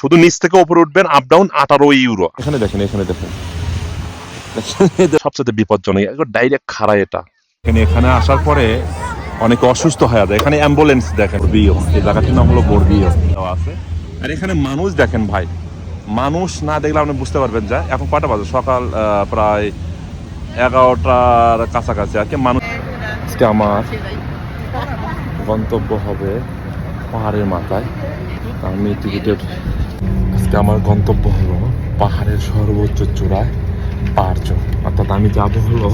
শুধু নিচ থেকে উপরে উঠবেন আপ ডাউন আঠারো ইউরো এখানে দেখেন এখানে দেখেন। সবচেয়ে বিপজ্জনক ডাইরেক্ট খাড়া এটা। এখানে এখানে আসার পরে অনেকে অসুস্থ হয়ে যায়। এখানে অ্যাম্বুলেন্স দেখেন বিও এই জায়গাটির নাম হলো বোরবিও আছে। আর এখানে মানুষ দেখেন ভাই মানুষ না দেখলে আপনি বুঝতে পারবেন যে। এখন কটা বাজে? সকাল প্রায় এগারোটার কাছাকাছি। আর কি মানুষ আজকে আমার গন্তব্য হবে পাহাড়ের মাথায়। আমি টিকিটের আজকে আমার গন্তব্য হলো পাহাড়ের সর্বোচ্চ চূড়ায় পার্জ অর্থাৎ আমি যাব হলো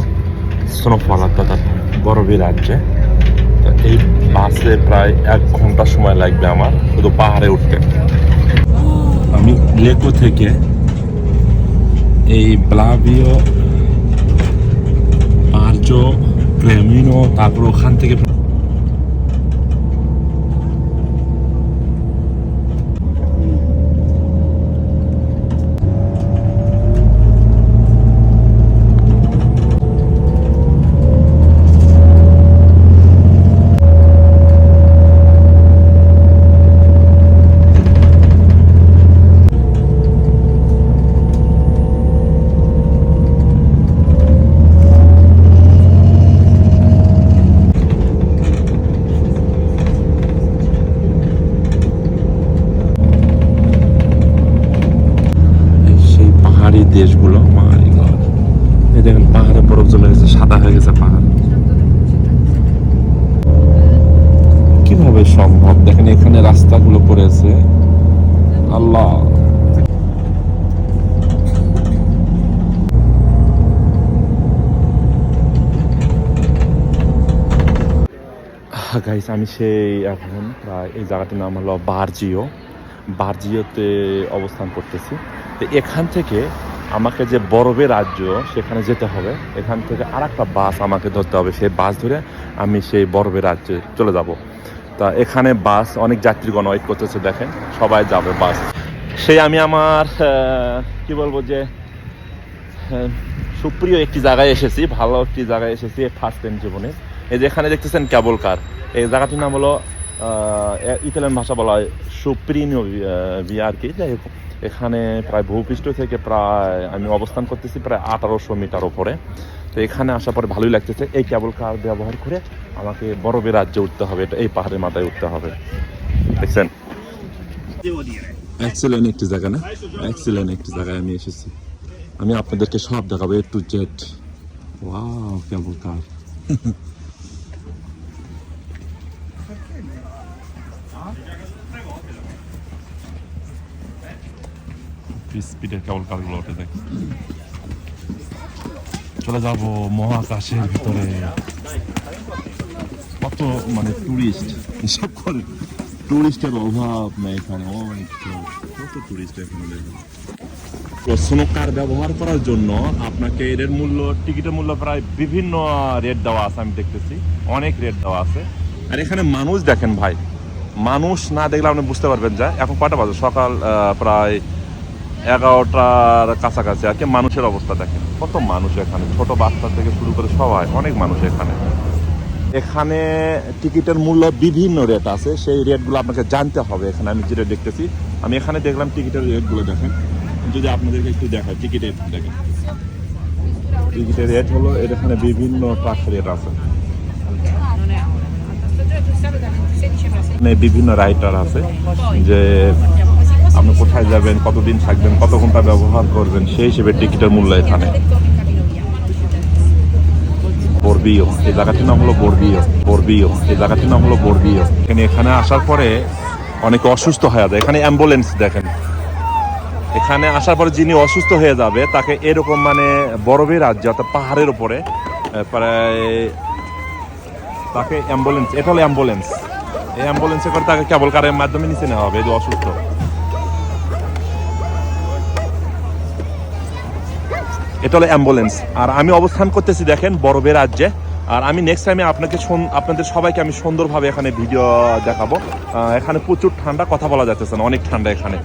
স্নোফল অর্থাৎ বরফি রাজ্যে। তা এই বাসে প্রায় এক ঘণ্টা সময় লাগবে আমার শুধু পাহাড়ে উঠতে। আমি লেকো থেকে এই ব্লাভিও পার্জ ক্রেমিনো তারপর ওখান থেকে দেশগুলো। দেখেন পাহাড়ে বরফ জমে গেছে, সাদা হয়ে গেছে পাহাড়। কীভাবে সম্ভব? দেখেন এখানে রাস্তাগুলো পড়েছে আল্লাহ। গাইস আমি সেই এখন প্রায় এই জায়গাটির নাম হলো বার্জিও। বার্জিওতে অবস্থান করতেছি। তো এখান থেকে আমাকে যে বরফের রাজ্য, সেখানে যেতে হবে। এখান থেকে আর একটা বাস আমাকে ধরতে হবে। সেই বাস ধরে আমি সেই বরফের রাজ্যে চলে যাব। তা এখানে বাস, অনেক যাত্রীগণ ওয়েট করতেছে, দেখেন। সবাই যাবে বাস। সেই আমি আমার কি বলব যে সুপ্রিয় একটি জায়গায় এসেছি, ভালো একটি জায়গায় এসেছি ফার্স্ট টাইম জীবনে। এই যে এখানে দেখতেছেন কেবল কার এই জায়গাটির নাম হলো ইতালিয়ান ভাষা বলা হয় সুপ্রিনিও ভি আর কি যাই হোক এখানে প্রায় ভূপৃষ্ঠ থেকে প্রায় আমি অবস্থান করতেছি প্রায় আঠারোশো মিটার ওপরে তো এখানে আসার পরে ভালোই লাগতেছে, এই কেবল কার ব্যবহার করে আমাকে বরফের রাজ্যে উঠতে হবে, এটা এই পাহাড়ের মাথায় উঠতে হবে। দেখছেন? এক্সেলেন্ট একটি জায়গা না? এক্সেলেন্ট একটি জায়গায় আমি এসেছি। আমি আপনাদেরকে সব দেখাবো, A to Z wow cable car স্পিডের কেবল কারগুলো ওঠে দেখ। চলে যাব মহাকাশের ভিতরে। কত মানে টুরিস্ট হিসাব করে। টুরিস্টের অভাব নেই এখানে God, কত টুরিস্ট এখানে দেখুন স্নো কার ব্যবহার করার জন্য আপনাকে এর মূল্য টিকিটের মূল্য প্রায় বিভিন্ন রেট দেওয়া আছে আমি দেখতেছি। অনেক রেট দেওয়া আছে। আর এখানে মানুষ দেখেন ভাই। মানুষ না দেখলে আপনি বুঝতে পারবেন যে এখন কটা বাজে? সকাল প্রায় এগারোটার কাছাকাছি আর কি মানুষের অবস্থা দেখেন কত মানুষ এখানে ছোট বাচ্চা থেকে শুরু করে সবাই অনেক মানুষ এখানে এখানে টিকিটের মূল্য বিভিন্ন রেট আছে সেই রেটগুলো আপনাকে জানতে হবে এখানে আমি যেটা দেখতেছি আমি এখানে দেখলাম টিকিটের রেটগুলো দেখেন যদি আপনাদেরকে একটু দেখায় টিকিটের দেখেন টিকিটের রেট হলো এর এখানে বিভিন্ন ট্রাক রেট আছে বিভিন্ন রাইটার আছে যে আপনি কোথায় যাবেন, কতদিন থাকবেন কত ঘণ্টা ব্যবহার করবেন, সেই হিসেবে টিকিটের মূল্য এখানে। বর্বিও, এই জায়গাটির নাম হলো বর্বিও বর্বিও, এই জায়গাটির নাম হলো বর্বিও। এখানে এখানে আসার পরে অনেকে অসুস্থ হয়ে যায়। এখানে অ্যাম্বুলেন্স দেখেন। এখানে আসার পরে যিনি অসুস্থ হয়ে যাবে, তাকে এরকম মানে বরফের রাজ্যে, অর্থাৎ পাহাড়ের উপরে প্রায় তাকে অ্যাম্বুলেন্স এটা হলো অ্যাম্বুলেন্স। এই অ্যাম্বুলেন্সে করে তাকে কেবল কারের মাধ্যমে নিচে নেওয়া হবে যে অসুস্থ। এটা হলো অ্যাম্বুলেন্স আর আমি অবস্থান করতেছি দেখেন বরফের রাজ্যে। আর আমি নেক্সট টাইমে আপনাকে আপনাদের সবাইকে আমি সুন্দরভাবে এখানে ভিডিও দেখাবো। এখানে প্রচুর ঠান্ডা, কথা বলা যাচ্ছে না, অনেক ঠান্ডা এখানে।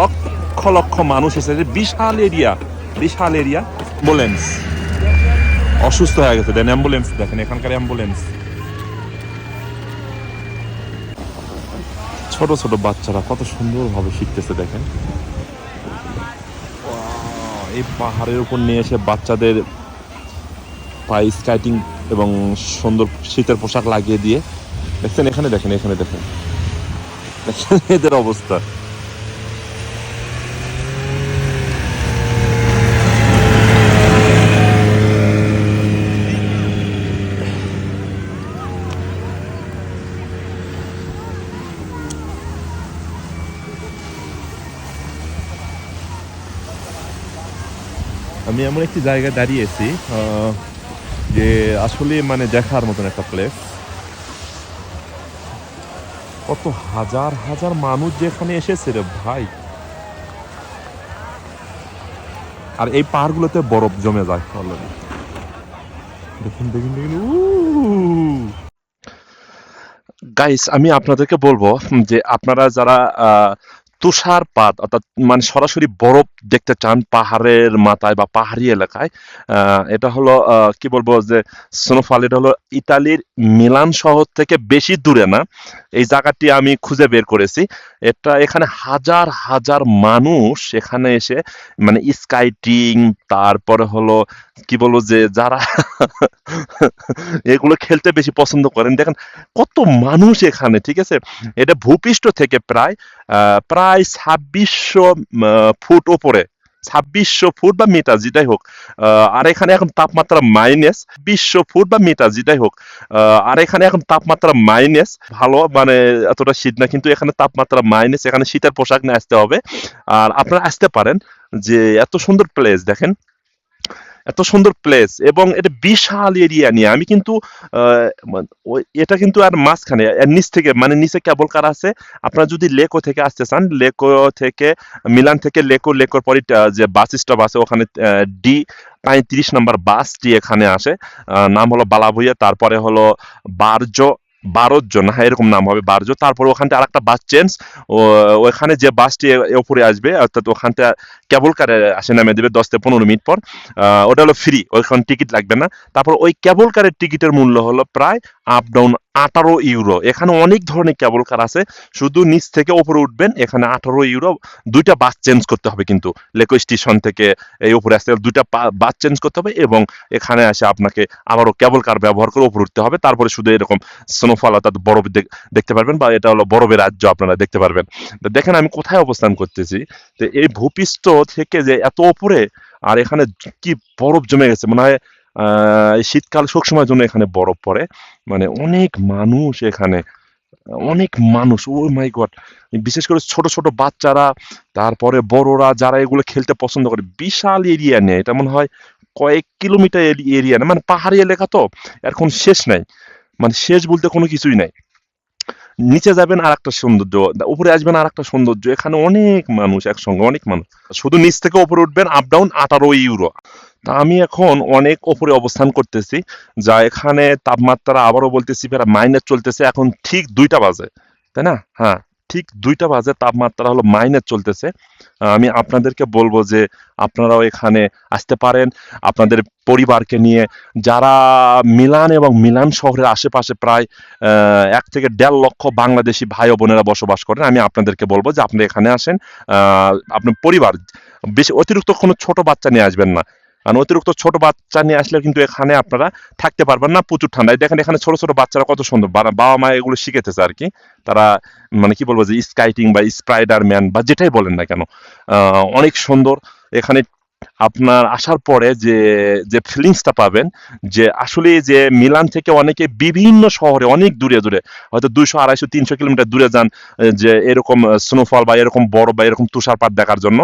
লক্ষ লক্ষ মানুষ এসেছে, বিশাল এরিয়া বিশাল এরিয়া অ্যাম্বুলেন্স অসুস্থ হয়ে গেছে। দেন অ্যাম্বুলেন্স দেখেন এখানকার অ্যাম্বুলেন্স ছোট ছোট বাচ্চারা কত সুন্দরভাবে শিখতেছে, দেখেন। এই পাহাড়ের উপর নিয়ে এসে বাচ্চাদের পায়ে স্কাইটিং এবং সুন্দর শীতের পোশাক লাগিয়ে দিয়ে, দেখছেন এখানে, দেখেন এখানে, দেখেন। এদের অবস্থা। আমি এমন একটি জায়গায় দাঁড়িয়েছি যে আসলে মানে দেখার মতন একটা প্লেস কত হাজার হাজার মানুষ যেখানে এসেছে রে ভাই। আর এই পাহাড়গুলোতে বরফ জমে যায় অলরেডি দেখুন দেখুন দেখুন গাইস আমি আপনাদেরকে বলব যে আপনারা যারা তুষারপাত অর্থাৎ মানে সরাসরি বরফ দেখতে চান পাহাড়ের মাথায় বা পাহাড়ি এলাকায় এটা হলো কি বলব যে স্নোফল এটা হলো ইতালির মিলান শহর থেকে বেশি দূরে না। এই জায়গাটি আমি খুঁজে বের করেছি। এটা এখানে হাজার হাজার মানুষ এখানে এসে মানে স্কাইটিং তারপরে হলো কি বলব যে যারা এগুলো খেলতে বেশি পছন্দ করেন। দেখেন কত মানুষ এখানে ঠিক আছে? এটা ভূপৃষ্ঠ থেকে প্রায় আহ, প্রায় ছাব্বিশশো ফুট ওপরে। ছাব্বিশশো ফুট বা মিটার, যেটাই হোক। আর এখানে এখন তাপমাত্রা মাইনাস বিশশো ফুট বা মিটার, যেটাই হোক। আর এখানে এখন তাপমাত্রা মাইনাস ভালো মানে এতটা শীত না, কিন্তু এখানে তাপমাত্রা মাইনাস এখানে শীতের পোশাক নিয়ে আসতে হবে। আর আপনারা আসতে পারেন যে এত সুন্দর প্লেস দেখেন। এত সুন্দর প্লেস এবং এটা বিশাল এরিয়া নিয়ে। আমি কিন্তু এটা কিন্তু আর মাঝখানে নিচ থেকে মানে নিচে কেবল কার আছে? আপনারা যদি লেকো থেকে আসতে চান লেকো থেকে মিলান থেকে লেকো লেকোর পরে যে বাস স্টপ আছে, ওখানে ডি পঁয়ত্রিশ নম্বর বাসটি এখানে আসে। নাম হলো বালাভুইয়া, তারপরে হলো বারজ বারোজ্য না হ্যাঁ, এরকম নাম হবে বারো জন। তারপর ওখানটা আর একটা বাস চেঞ্জ ওখানে যে বাসটি উপরে আসবে অর্থাৎ ওখানটা কেবল কারে আসে নামে দেবে দশ থেকে পনেরো মিনিট পর। ওটা হলো ফ্রি ওইখানে টিকিট লাগবে না। তারপর ওই কেবল কারের টিকিটের মূল্য হলো প্রায় আপ ডাউন আঠারো ইউরো এখানে অনেক ধরনের কেবল কার আছে। শুধু নিচ থেকে ওপরে উঠবেন, এখানে আঠারো ইউরো দুইটা বাস চেঞ্জ করতে হবে কিন্তু। লেকো স্টেশন থেকে এই উপরে আসতে দুইটা বাস চেঞ্জ করতে হবে এবং এখানে এসে আপনাকে আবারও কেবল কার ব্যবহার করে উপরে উঠতে হবে। তারপরে শুধু এরকম স্নোফল অর্থাৎ বরফ দেখতে পারবেন বা এটা হলো বরফের রাজ্য আপনারা দেখতে পারবেন। দেখেন আমি কোথায় অবস্থান করতেছি। তো এই ভূপৃষ্ঠ থেকে যে এত উপরে আর এখানে কি বরফ জমে গেছে, মনে হয় শীতকাল সবসময় জন্য এখানে বরফ পড়ে। মানে অনেক মানুষ এখানে, অনেক মানুষ ও মাই গড বিশেষ করে ছোট ছোট বাচ্চারা, তারপরে বড়রা যারা এগুলো খেলতে পছন্দ করে, বিশাল এরিয়া নেই। এটা মনে হয় কয়েক কিলোমিটার এরিয়া না মানে পাহাড়ি এলাকা তো এখন শেষ নাই। মানে শেষ বলতে কোনো কিছুই নাই। নিচে যাবেন আর একটা সৌন্দর্য, উপরে আসবেন আর একটা সৌন্দর্য। এখানে অনেক মানুষ একসঙ্গে, অনেক মানুষ। শুধু নিচ থেকে উপরে উঠবেন আপ ডাউন আঠারো ইউরো তা আমি এখন অনেক উপরে অবস্থান করতেছি, যা এখানে তাপমাত্রা আবারও বলতেছি প্রায় মাইনাস চলতেছে, এখন ঠিক দুইটা বাজে, তাই না? হ্যাঁ ঠিক দুইটা বাজে, তাপমাত্রা হলো মাইনাস চলতেছে। আমি আপনাদেরকে বলব যে আপনারাও এখানে আসতে পারেন। আপনাদের পরিবারকে নিয়ে, যারা মিলান এবং মিলান শহরের আশেপাশে প্রায় এক থেকে দেড় লক্ষ বাংলাদেশি ভাই বোনেরা বসবাস করেন। আমি আপনাদেরকে বলব যে আপনি এখানে আসেন আপনার পরিবার, বেশি অতিরিক্ত কোনো ছোট বাচ্চা নিয়ে আসবেন না। কারণ অতিরিক্ত ছোট বাচ্চা নিয়ে আসলে কিন্তু এখানে আপনারা থাকতে পারবেন না, প্রচুর ঠান্ডায়। দেখেন এখানে ছোট ছোট বাচ্চারা কত সুন্দর। বাবা মা এগুলো শিখেতেছে আর কি তারা মানে কি বলব যে স্কাইটিং বা স্প্রাইডার ম্যান বা যেটাই বলেন না কেন অনেক সুন্দর। এখানে আপনার আসার পরে যে যে ফিলিংসটা পাবেন যে আসলে যে মিলান থেকে অনেকে বিভিন্ন শহরে, অনেক দূরে দূরে, হয়তো দুইশো, আড়াইশো, তিনশো কিলোমিটার দূরে যান, যে এরকম স্নোফল বা এরকম বড় বা এরকম তুষারপাত দেখার জন্য।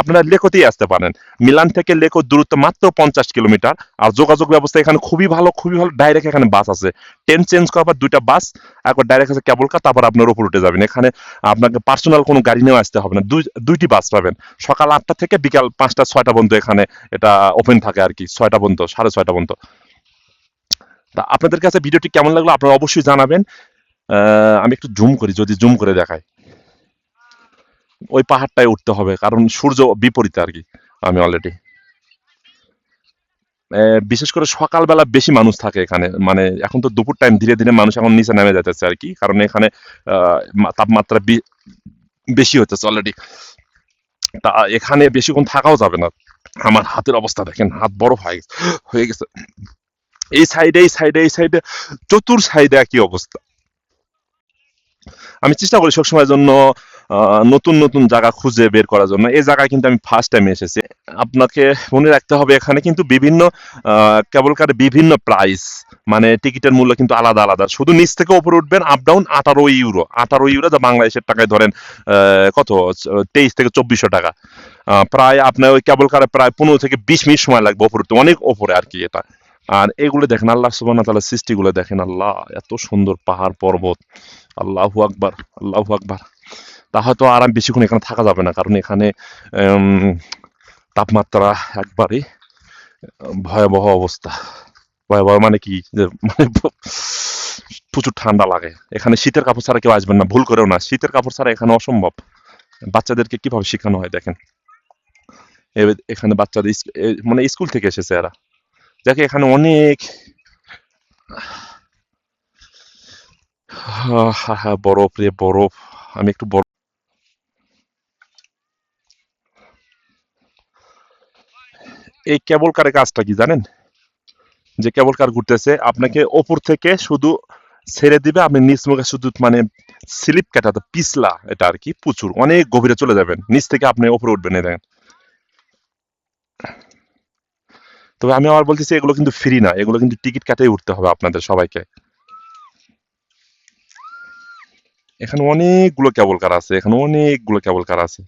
আপনারা লেকোতেই আসতে পারেন। মিলান থেকে লেকোর দূরত্ব মাত্র পঞ্চাশ কিলোমিটার। আর যোগাযোগ ব্যবস্থা এখানে খুবই ভালো খুবই ভালো ডাইরেক্ট এখানে বাস আছে। ট্রেন চেঞ্জ করবার দুইটা বাস, একবার ডাইরেক্ট আছে কেবল কার তারপর আপনার উপর উঠে যাবেন। এখানে আপনাকে পার্সোনাল কোনো গাড়ি নিয়েও আসতে হবে না। দুই, দুইটি বাস পাবেন। সকাল আটটা থেকে বিকাল পাঁচটা, ছয়টা পর্যন্ত এখানে এটা ওপেন থাকে আর কি, ছয়টা পর্যন্ত, সাড়ে ছয়টা পর্যন্ত। তা আপনাদের কাছে ভিডিওটি কেমন লাগল আপনারা অবশ্যই জানাবেন। আমি একটু জুম করি, যদি জুম করে দেখাই ওই পাহাড়টায় উঠতে হবে কারণ সূর্য বিপরীতে আর কি আমি অলরেডি বিশেষ করে সকালবেলা বেশি মানুষ থাকে এখানে মানে এখন তো দুপুর টাইম ধীরে ধীরে মানুষ এখন নিচে নেমে যাচ্ছে আর কি কারণ এখানে তাপমাত্রা বেশি হচ্ছে অলরেডি তা এখানে বেশিক্ষণ থাকাও যাবে না। আমার হাতের অবস্থা দেখেন হাত বড় হয়ে গেছে হয়ে গেছে। এই সাইডে এই সাইডে এই সাইডে চতুর সাইডে একই অবস্থা। আমি চেষ্টা করি সবসময়ের জন্য আহ, নতুন নতুন জায়গা খুঁজে বের করার জন্য। এই জায়গায় কিন্তু আমি ফার্স্ট টাইম এসেছি। আপনাকে মনে রাখতে হবে, এখানে কিন্তু বিভিন্ন কেবল কারে বিভিন্ন প্রাইস মানে টিকিটের মূল্য কিন্তু আলাদা আলাদা। শুধু নিচ থেকে উপরে উঠবেন আপ ডাউন আঠারো ইউরো আঠারো ইউরো যা বাংলাদেশের টাকায় ধরেন কত? তেইশ থেকে চব্বিশশো টাকা। প্রায় আপনার ওই কেবল কারে প্রায় পনেরো থেকে বিশ মিনিট সময় লাগবে উপরে উঠতে। অনেক ওপরে আর কি এটা। আর এগুলো দেখেন, আল্লাহ সুবাহ তাআলার সৃষ্টিগুলো দেখেন। আল্লাহ, এত সুন্দর পাহাড় পর্বত। আল্লাহু আকবার আল্লাহু আকবার। তা হয়তো আর আমি বেশিক্ষণ এখানে থাকা যাবে না, কারণ এখানে তাপমাত্রা একবারে ভয়াবহ অবস্থা। ভয়াবহ মানে কি? যে মানে প্রচুর ঠান্ডা লাগে। এখানে শীতের কাপড় ছাড়া কেউ আসবেন না, ভুল করেও না। শীতের কাপড় ছাড়া এখানে অসম্ভব। বাচ্চাদেরকে কীভাবে শেখানো হয়, দেখেন। এখানে বাচ্চাদের মানে স্কুল থেকে এসেছে এরা। দেখে এখানে অনেক বরফ রে, বরফ। আমি একটু বরফ এই কেবল কারের কাজটা কি জানেন? যে কেবল কার ঘুরতেছে, আপনাকে ওপর থেকে শুধু ছেড়ে দিবে, আপনি নিচ মুখে শুধু মানে স্লিপ কাটাতে পিছলা এটা আর কি, প্রচুর, অনেক গভীরে চলে যাবেন, নিচ থেকে আপনি ওপরে উঠবেন, এই দেখেন। তবে আমি আবার বলতেছি, এগুলো কিন্তু ফ্রি না, এগুলো কিন্তু টিকিট কাটেই উঠতে হবে আপনাদের সবাইকে। এখানে অনেকগুলো কেবল কার আছে, এখানে অনেকগুলো কেবল কার আছে।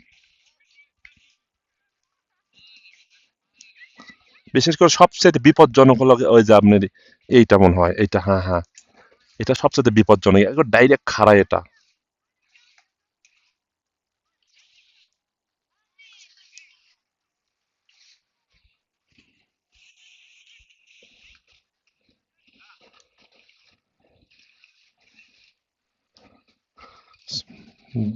বিশেষ করে সবচেয়ে বিপজ্জনক হলো ওই যে আপনার এইটা মনে হয়, এইটা হ্যাঁ হ্যাঁ এটা সবচেয়ে বিপজ্জনক একবার ডাইরেক্ট খাড়া এটা হুম।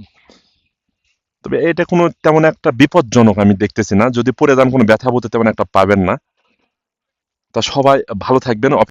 তবে এটা কোনো তেমন একটা বিপজ্জনক আমি দেখতেছি না। যদি পরে যান কোনো ব্যথা বলতে তেমন একটা পাবেন না। তা সবাই ভালো থাকবেন।